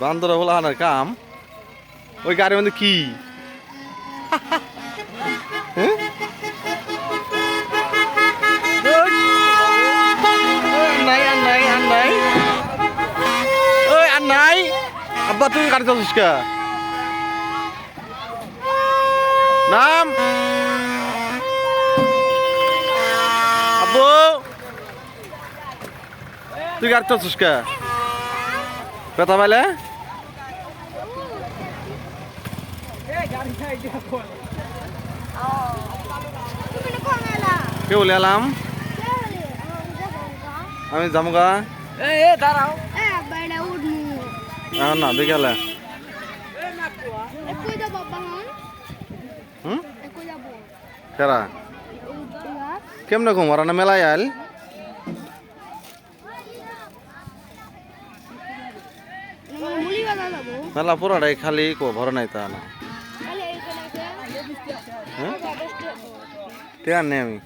বান্দর বলা হানার কাম। ওই গাড়ির মধ্যে কি? হ্যাঁ? নাই আব্বা, তুই গাড়ি চালাচ্ছিস কা? নাম? আব্বু? তুই গাড়ি চালাচ্ছিস কা? কথা পাইলে? কে বলে এলাম আমি যামুগা এখন না, বিকালে। কেরা? কেমনে ঘুম? ওরা না মেলায় আইল? মেলা পুরাটাই খালি ভর নাই তা না হ্যাঁ? টেয়ার নেই আমি।